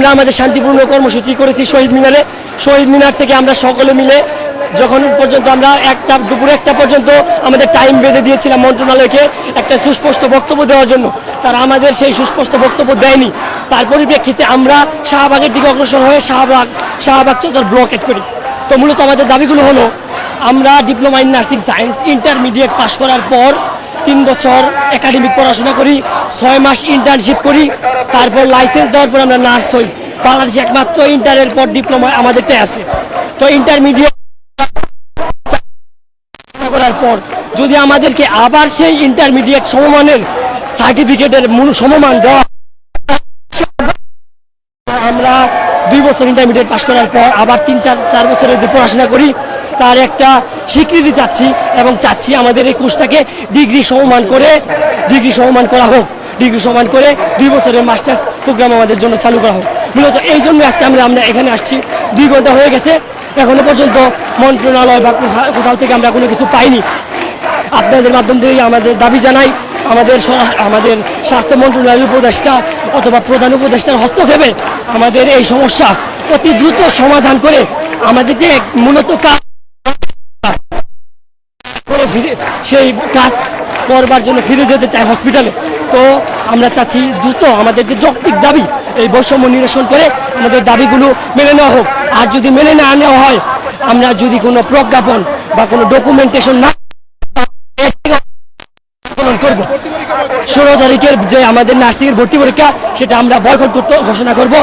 আমরা আমাদের শান্তিপূর্ণ কর্মসূচি করেছি শহীদ মিনারে। শহীদ মিনার থেকে আমরা সকলে মিলে যখন পর্যন্ত আমরা একটা, দুপুর একটা পর্যন্ত আমাদের টাইম বেঁধে দিয়েছিলাম মন্ত্রণালয়কে একটা সুস্পষ্ট বক্তব্য দেওয়ার জন্য। তারা আমাদের সেই সুস্পষ্ট বক্তব্য দেয়নি। তার পরিপ্রেক্ষিতে আমরা শাহবাগের দিকে অগ্রসর হয়ে শাহবাগ শাহবাগ চত্বর ব্লকেট করি। তো মূলত আমাদের দাবিগুলো হলো, আমরা diploma in nursing science intermediate pass করার পর তিন বছর একাডেমিক পড়াশোনা করি, ছয় মাস ইন্টার্নশিপ করি, তারপর লাইসেন্স দেওয়ার পর আমরা নার্স হই। বাংলাদেশে একমাত্র ইন্টারের পর ডিপ্লোমা আমাদেরটাই আছে। তো ইন্টারমিডিয়েট করার পর যদি আমাদেরকে আবার সেই ইন্টারমিডিয়েট সমমানের সার্টিফিকেটের মূল সমমান দেওয়া আমরা দুই বছর ইন্টারমিডিয়েট পাশ করার পর আবার তিন, চার চার বছরের যে পড়াশোনা করি তার একটা স্বীকৃতি চাচ্ছি এবং চাচ্ছি আমাদের এই কোর্সটাকে ডিগ্রি সমমান করে, ডিগ্রি সমমান করা হোক। ডিগ্রি সমান করে দুই বছরের মাস্টার্স প্রোগ্রাম আমাদের জন্য চালু করা হোক। মূলত এই জন্য আজকে আমরা আমরা এখানে আসছি। দুই ঘণ্টা হয়ে গেছে। এখনও পর্যন্ত মন্ত্রণালয় বা কোথা- কোথাও থেকে আমরা কোনো কিছু পাইনি। আপনাদের মাধ্যম দিয়ে আমাদের দাবি জানাই, আমাদের আমাদের স্বাস্থ্য মন্ত্রণালয়ের উপদেষ্টা অথবা প্রধান উপদেষ্টার হস্তক্ষেপে আমাদের এই সমস্যা অতি দ্রুত সমাধান করে আমাদের যে মূলত কাজ সেই কাজ করবার জন্য ফিরে যেতে চাই হসপিটালে তো আমরা চাচ্ছি দ্রুত আমাদের যে যৌক্তিক দাবি, এই বৈষম্য নিরসন করে আমাদের দাবিগুলো মেনে নেওয়া হোক। আর যদি মেনে না নেওয়া হয়, আমরা যদি কোনো প্রজ্ঞাপন বা কোনো ডকুমেন্টেশন না করব। ষোলো তারিখের যে আমাদের নার্সিংয়ের ভর্তি পরীক্ষা, সেটা আমরা বয়কট করতে ঘোষণা করব।